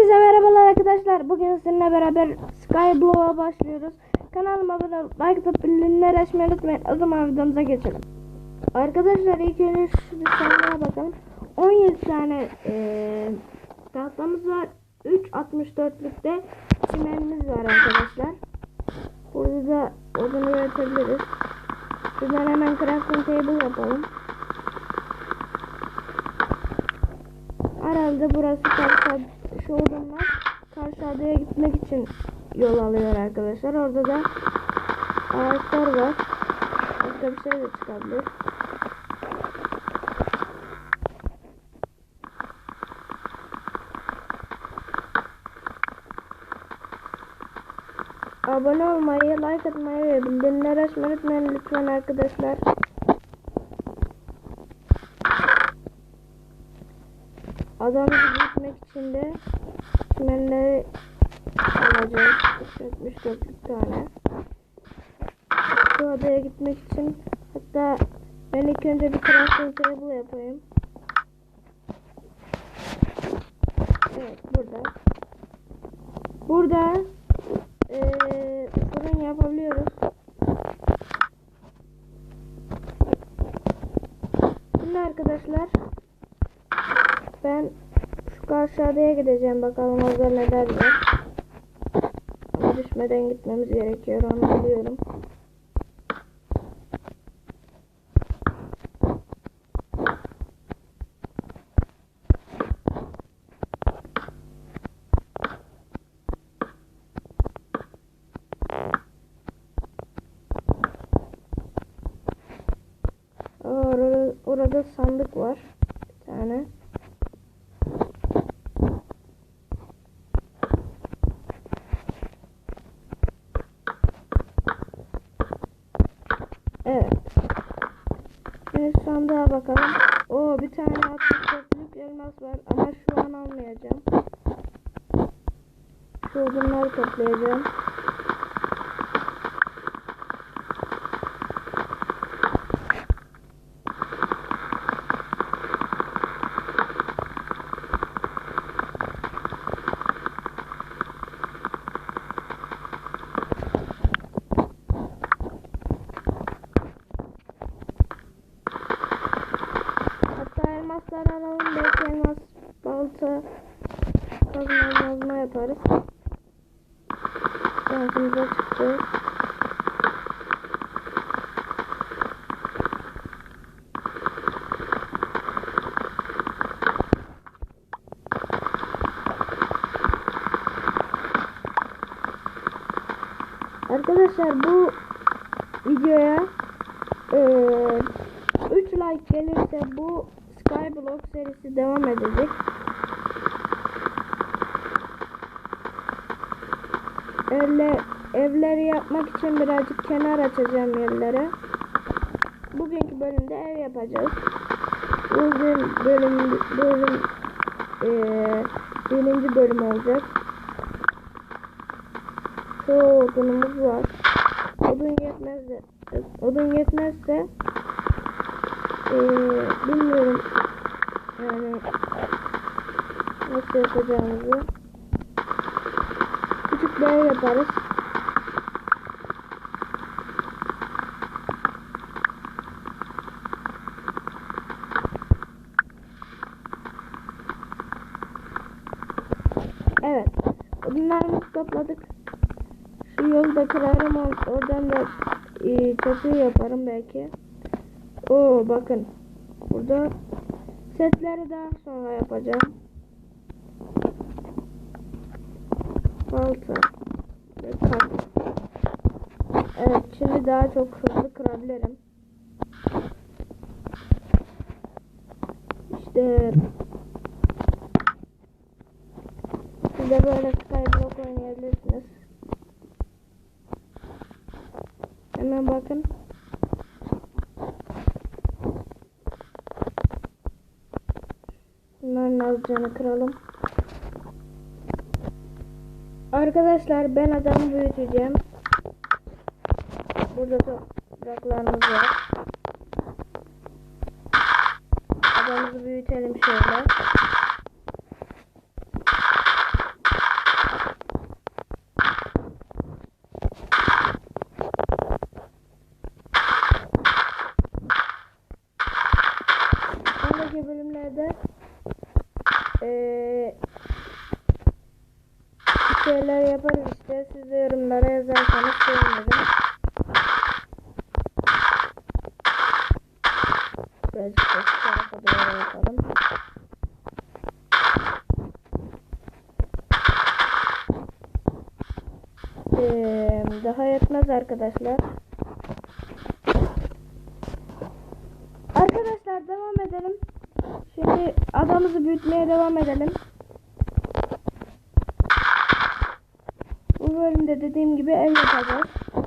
Herkese merhabalar arkadaşlar. Bugün sizinle beraber Skyblow'a başlıyoruz. Kanalıma abone olup like atıp bildirimleri açmayı unutmayın. O zaman videomuza geçelim. Arkadaşlar ilk önce şu sandığa bakalım. 17 tane eee tahtamız var. 3.64'lükte çimenimiz var arkadaşlar. Burada da odunu üretebiliriz. Şuradan hemen crafting table yapalım. Herhalde burası karşı şu odunlar karşı adaya gitmek için yol alıyor arkadaşlar. Orada da ağaçlar var. Başka bir şey de çıkabilir. Abone olmayı, like atmayı ve bildirimleri açmayı unutmayın lütfen arkadaşlar. Adamı gitmek için de çimenleri alacağız. 74 tane. Şu adaya gitmek için hatta ben ilk önce bir crafting table yapayım. Evet burada. Burada fırın yapabiliyoruz. Şimdi arkadaşlar ben karşı adaya gideceğim bakalım orada neler var. Ama düşmeden gitmemiz gerekiyor onu biliyorum. Orada sandık var. Bir tane. Evet. Şimdi sandığa bakalım. Oo bir tane 64'lük elmas var ama şu an almayacağım. Şu odunları toplayacağım. Hatta elmasları alalım. Belki elmas balta kazma mazma yaparız. Şansımıza çıktı. Arkadaşlar bu videoya eee 3 like gelirse bu Skyblock serisi devam edecek. Evle, evleri yapmak için birazcık kenar açacağım yerlere. Bugünkü bölümde ev yapacağız. Bugün bölüm bölüm eee birinci bölüm olacak. Şu odunumuz var. Odun yetmezse odun yetmezse ee, bilmiyorum yani nasıl yapacağımızı ev yaparız. Evet. Odunlarımızı topladık. Şu yolu da kırarım. Or- oradan da e, çatı yaparım belki. Oo bakın. Burada setleri daha sonra yapacağım. Balta ve kart. Evet şimdi daha çok hızlı kırabilirim. İşte siz de böyle Skyblock oynayabilirsiniz. Hemen bakın. Bunların azıcığını kıralım. Arkadaşlar ben adamı büyüteceğim. Burada da topraklarımız var. Adamızı büyütelim şöyle. Sonraki bölümlerde ee, şeyler yaparız işte. Siz de yorumlara yazarsanız sevinirim. Daha yetmez arkadaşlar. Arkadaşlar devam edelim. Şimdi adamızı büyütmeye devam edelim. Bu bölümde dediğim gibi ev yapacağız.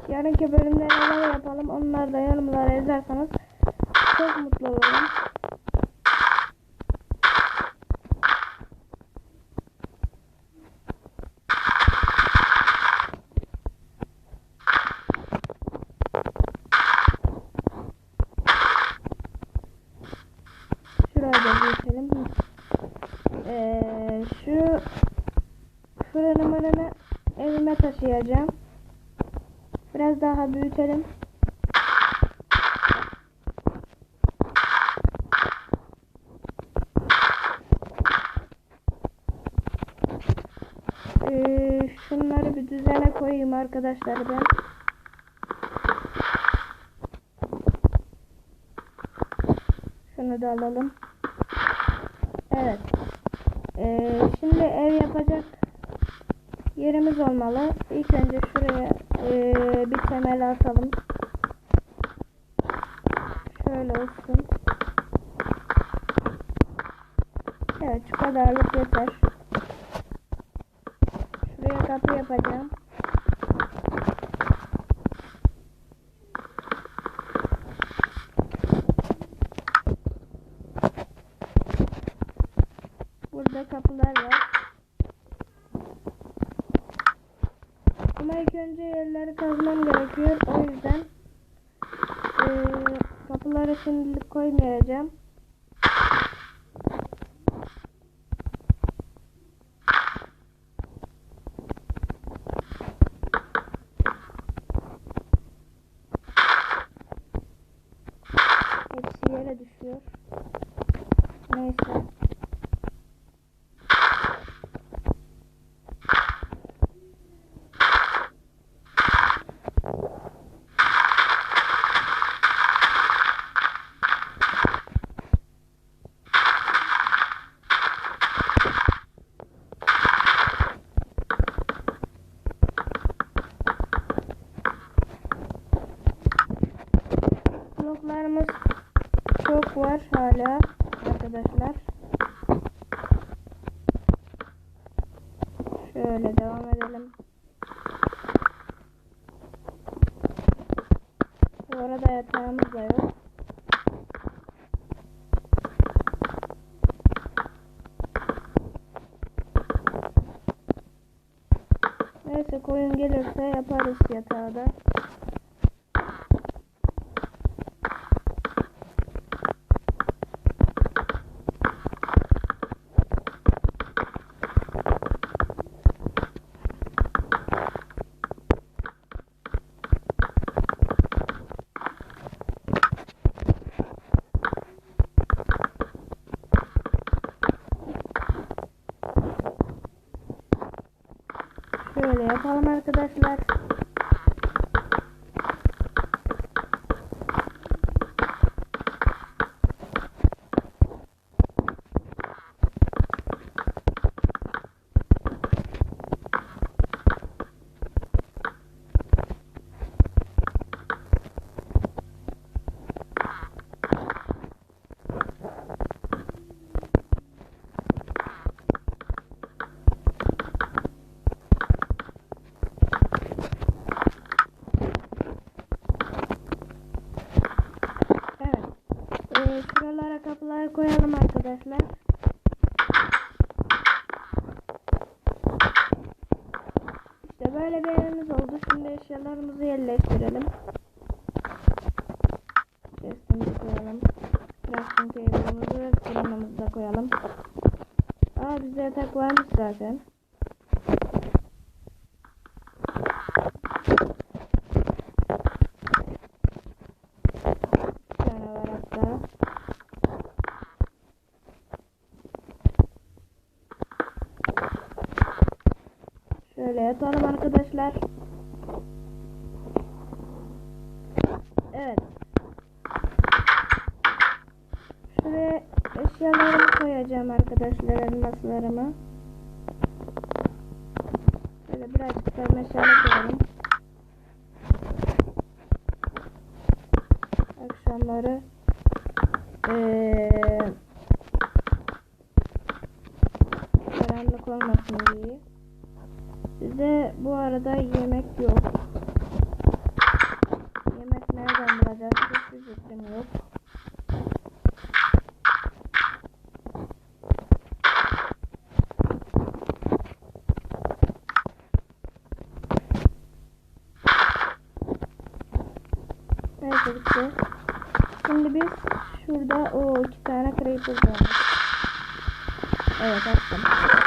Yarınki bölümde neler yapalım onları da yorumlara yazarsanız çok mutlu olurum. Şurayı da büyütelim. Ee, şu fırını mırını evime taşıyacağım. Biraz daha büyütelim. Ee, şunları bir düzene koyayım arkadaşlar ben. Şunu da alalım. Evet. Ee, şimdi ev yapacak yerimiz olmalı. İlk önce şuraya ee, bir temel atalım. Şöyle olsun. Evet şu kadarlık yeter. Şuraya kapı yapacağım. Burada kapılar var. Ama ilk önce yerleri kazmam gerekiyor. O yüzden eee, kapıları şimdilik koymayacağım. Hepsi yere düşüyor. Neyse. Bloklarımız çok var hala arkadaşlar. Şöyle devam edelim. Bu arada yatağımız da yok. Neyse koyun gelirse yaparız yatağı da. Yapalım arkadaşlar. Evet. Ee, şuralara kapıları koyalım arkadaşlar. İşte böyle bir evimiz oldu. Şimdi eşyalarımızı yerleştirelim. Chest'imizi koyalım. Crafting table'ımızı ve da koyalım. Aa bizde yatak varmış zaten. Bir tane var hatta. Şöyle yatalım arkadaşlar. Evet. Şuraya eşyalarımı koyacağım arkadaşlar elmaslarımı. Şöyle birazcık da meşale koyalım. Akşamları eee karanlık olmasın diye. Size bu arada yemek yok. Yemek nereden bulacağız? Hiçbir fikrim yok. Neyse bitti. Şimdi biz şurada o iki tane creeper var. Evet attım.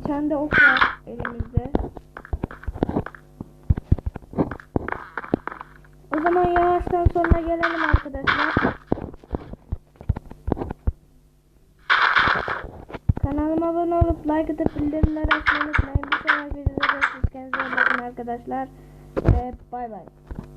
Bir tane de ok var elimizde. O zaman yavaştan sonuna gelelim arkadaşlar. Kanalıma abone olup like atıp bildirimleri açmayı unutmayın. Bir sonraki videoda görüşürüz. Kendinize bakın arkadaşlar. Ve bay bay.